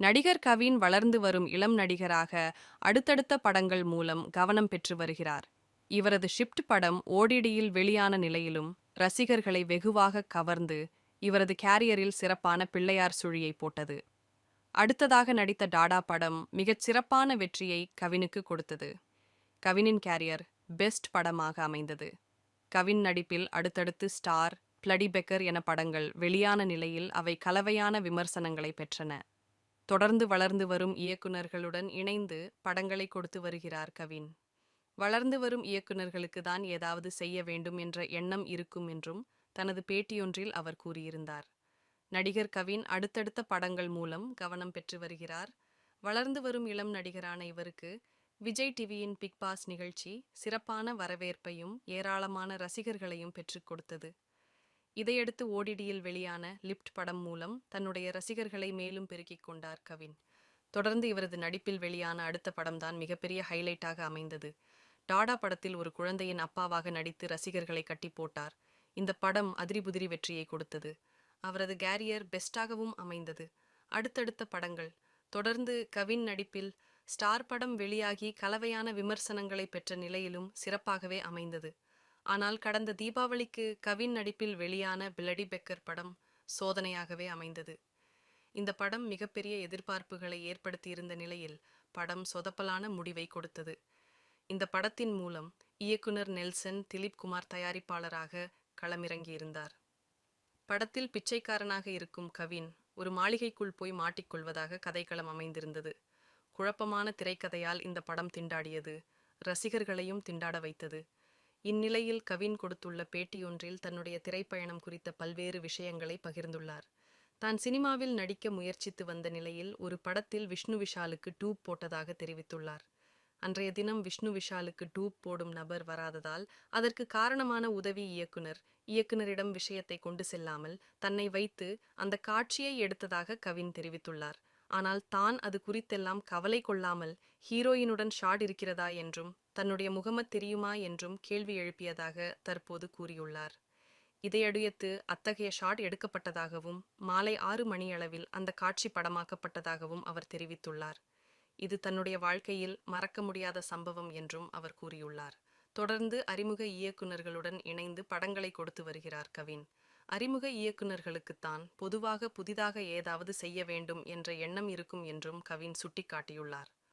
நடிகர் கவின் வளர்ந்து வரும் இளம் நடிகராக அடுத்தடுத்த படங்கள் மூலம் கவனம் பெற்று வருகிறார். இவரது ஷிப்ட் படம் ஓடிடியில் வெளியான நிலையிலும் ரசிகர்களை வெகுவாக கவர்ந்து இவரது கேரியரில் சிறப்பான பிள்ளையார் சுழியை போட்டது. அடுத்ததாக நடித்த டாடா படம் மிகச் சிறப்பான வெற்றியை கவினுக்கு கொடுத்தது. கவினின் கேரியர் பெஸ்ட் படமாக அமைந்தது. கவின் நடிப்பில் அடுத்தடுத்து ஸ்டார் பிளடிபெக்கர் என படங்கள் வெளியான நிலையில் அவை கலவையான விமர்சனங்களை பெற்றன. தொடர்ந்து வளர்ந்து வரும் இயக்குனர்களுடன் இணைந்து படங்களை கொடுத்து வருகிறார் கவின். வளர்ந்து வரும் இயக்குநர்களுக்கு தான் ஏதாவது செய்ய வேண்டும் என்ற எண்ணம் இருக்கும் என்றும் தனது பேட்டியொன்றில் அவர் கூறியிருந்தார். நடிகர் கவின் அடுத்தடுத்த படங்கள் மூலம் கவனம் பெற்று வருகிறார். வளர்ந்து வரும் இளம் நடிகரான இவருக்கு விஜய் டிவியின் பிக் பாஸ் நிகழ்ச்சி சிறப்பான வரவேற்பையும் ஏராளமான ரசிகர்களையும் பெற்றுக் கொடுத்தது. இதையடுத்து ஓடிடியில் வெளியான லிப்ட் படம் மூலம் தன்னுடைய ரசிகர்களை மேலும் பெருக்கிக் கொண்டார் கவின். தொடர்ந்து இவரது நடிப்பில் வெளியான அடுத்த படம்தான் மிகப்பெரிய ஹைலைட்டாக அமைந்தது. டாடா படத்தில் ஒரு குழந்தையின் அப்பாவாக நடித்து ரசிகர்களை கட்டி போட்டார். இந்த படம் அதிரிபுதிரி வெற்றியை கொடுத்தது. அவரது கேரியர் பெஸ்டாகவும் அமைந்தது. அடுத்தடுத்த படங்கள். தொடர்ந்து கவின் நடிப்பில் ஸ்டார் படம் வெளியாகி கலவையான விமர்சனங்களை பெற்ற நிலையிலும் சிறப்பாகவே அமைந்தது. ஆனால் கடந்த தீபாவளிக்கு கவின் நடிப்பில் வெளியான பிளடி பெக்கர் படம் சோதனையாகவே அமைந்தது. இந்த படம் மிகப்பெரிய எதிர்பார்ப்புகளை ஏற்படுத்தியிருந்த நிலையில் படம் சொதப்பலான முடிவை கொடுத்தது. இந்த படத்தின் மூலம் இயக்குனர் நெல்சன் திலீப் குமார் தயாரிப்பாளராக களமிறங்கியிருந்தார். படத்தில் பிச்சைக்காரனாக இருக்கும் கவின் ஒரு மாளிகைக்குள் போய் மாட்டிக்கொள்வதாக கதைக்களம் அமைந்திருந்தது. குழப்பமான திரைக்கதையால் இந்த படம் திண்டாடியது. ரசிகர்களையும் திண்டாட வைத்தது. இந்நிலையில் கவின் கொடுத்துள்ள பேட்டியொன்றில் தன்னுடைய திரைப்பயணம் குறித்த பல்வேறு விஷயங்களை பகிர்ந்துள்ளார். தான் சினிமாவில் நடிக்க முயற்சித்து வந்த நிலையில் ஒரு படத்தில் விஷ்ணு விஷாலுக்கு டூப் போட்டதாக தெரிவித்துள்ளார். அன்றைய தினம் விஷ்ணு விஷாலுக்கு டூப் போடும் நபர் வராததால் அதற்கு காரணமான உதவி இயக்குனர் இயக்குனரிடம் விஷயத்தை கொண்டு செல்லாமல் தன்னை வைத்து அந்த காட்சியை எடுத்ததாக கவின் தெரிவித்துள்ளார். ஆனால் தான் அது குறித்தெல்லாம் கவலை கொள்ளாமல் ஹீரோயினுடன் ஷாட் இருக்கிறதா என்றும் தன்னுடைய முகமத் தெரியுமா என்றும் கேள்வி எழுப்பியதாக தற்போது கூறியுள்ளார். இதையடுத்து அத்தகைய ஷாட் எடுக்கப்பட்டதாகவும் மாலை ஆறு மணியளவில் அந்த காட்சி படமாக்கப்பட்டதாகவும் அவர் தெரிவித்துள்ளார். இது தன்னுடைய வாழ்க்கையில் மறக்க முடியாத சம்பவம் என்றும் அவர் கூறியுள்ளார். தொடர்ந்து அறிமுக இயக்குநர்களுடன் இணைந்து படங்களை கொடுத்து வருகிறார் கவின். அறிமுக இயக்குநர்களுக்குத்தான் பொதுவாக புதிதாக ஏதாவது செய்ய வேண்டும் என்ற எண்ணம் இருக்கும் என்றும் கவின் சுட்டிக்காட்டியுள்ளார்.